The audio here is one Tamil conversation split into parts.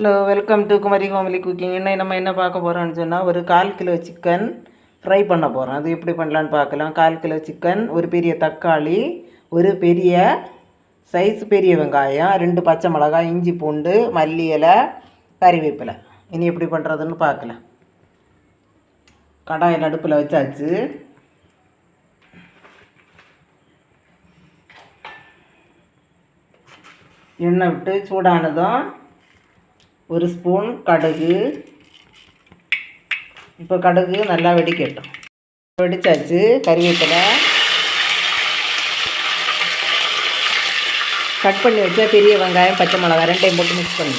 Hello welcome to Kumari Komali cooking இன்னும் நம்ம என்ன பார்க்க போகிறோம்னு சொன்னால் ஒரு கால் கிலோ சிக்கன் ஃப்ரை பண்ண போகிறோம் அது எப்படி பண்ணலான்னு பார்க்கலாம். கால் கிலோ சிக்கன் ஒரு பெரிய தக்காளி ஒரு பெரிய சைஸ் பெரிய வெங்காயம் ரெண்டு பச்சை மிளகாய் இஞ்சி பூண்டு மல்லி இலை கறிவேப்பிலை. இனி எப்படி பண்ணுறதுன்னு பார்க்கலாம். கடாயில் அடுப்பில் வச்சாச்சு. எண்ணெய் விட்டு சூடானதும் ஒரு ஸ்பூன் கடுகு. இப்போ கடுகு நல்லா வெடிக்கட்டும். வெடிச்சாச்சு கறிவேப்பிலை. கட் பண்ணி வச்சா பெரிய வெங்காயம் பச்சை மிளகாய் ரெண்டையும் போட்டு மிக்ஸ் பண்ணி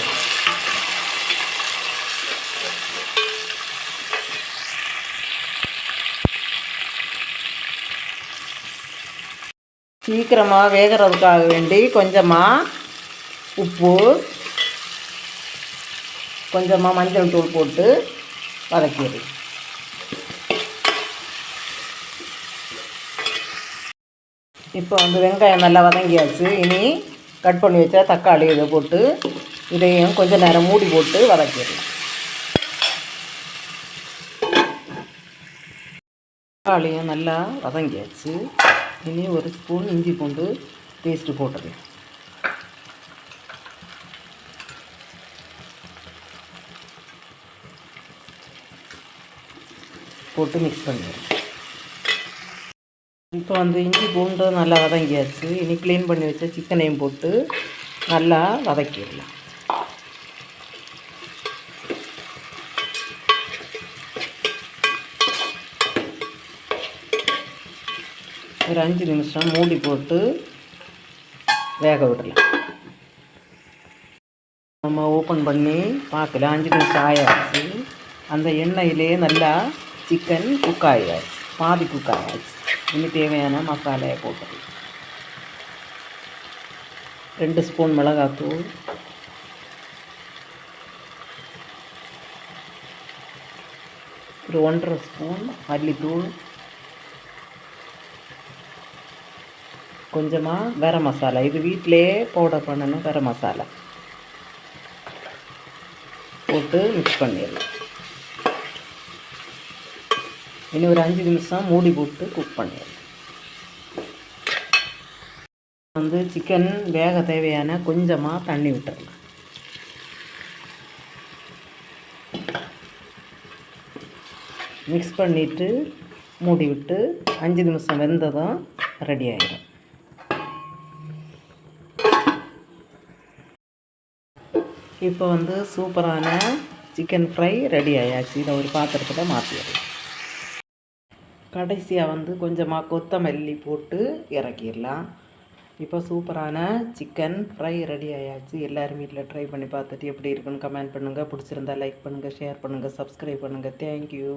சீக்கிரமாக வேகிறதுக்காக வேண்டி கொஞ்சமாக உப்பு கொஞ்சமாக மஞ்சள் தூள் போட்டு வதக்கிடு. இப்போ வந்து வெங்காயம் நல்லா வதங்கியாச்சு. இனி கட் பண்ணி வச்சா தக்காளி இதை போட்டு இதையும் கொஞ்சம் நேரம் மூடி போட்டு வதக்கிடலாம் தக்காளியும் நல்லா வதங்கியாச்சு. இனி ஒரு ஸ்பூன் இஞ்சி பூண்டு பேஸ்ட்டு போட்டுடலாம் போட்டு மிக்ஸ் பண்ணிடுவோம். இப்போ வந்து இஞ்சி பூண்டு நல்லா வதங்கியாச்சு. இனி க்ளீன் பண்ணி வச்ச சிக்கனையும் போட்டு நல்லா வதக்கிடலாம். ஒரு அஞ்சு நிமிஷம் மூடி போட்டு வேக விடலாம். நம்ம ஓப்பன் பண்ணி பார்க்கலாம் அஞ்சு நிமிஷம் ஆயாச்சு. அந்த எண்ணெயிலே நல்லா சிக்கன் குக் ஆகியாச்சு பாதி குக் ஆகியாச்சு இனி தேவையான மசாலையை போட்டு. ரெண்டு ஸ்பூன் மிளகாத்தூள். ஒரு ஒன்றரை ஸ்பூன் மல்லித்தூள். கொஞ்சமாக கரம் மசாலா. இது வீட்டிலே பவுடர் பண்ணணும் கரம் மசாலா. போட்டு மிக்ஸ் பண்ணிடலாம். இனி ஒரு அஞ்சு நிமிஷம் மூடி போட்டு குக் பண்ணிடலாம் வந்து சிக்கன் வேக தேவையான கொஞ்சமாக தண்ணி விட்டுடலாம் மிக்ஸ் பண்ணிவிட்டு மூடி விட்டு அஞ்சு நிமிஷம் வெந்ததும் ரெடி ஆகிடும் இப்போ வந்து சூப்பரான சிக்கன் ஃப்ரை ரெடி ஆயாச்சு. இதை ஒரு பாத்திரத்தில் மாற்றிடுறேன் கடைசியாக வந்து கொஞ்சமாக கொத்தமல்லி போட்டு இறக்கிடலாம். இப்போ சூப்பரான சிக்கன் ஃப்ரை ரெடி ஆயாச்சு. எல்லோரும் வீட்டில் ட்ரை பண்ணி பார்த்துட்டு எப்படி இருக்குன்னு கமெண்ட் பண்ணுங்கள் பிடிச்சிருந்தா லைக் பண்ணுங்கள் ஷேர் பண்ணுங்கள் சப்ஸ்கிரைப் பண்ணுங்கள் தேங்க்யூ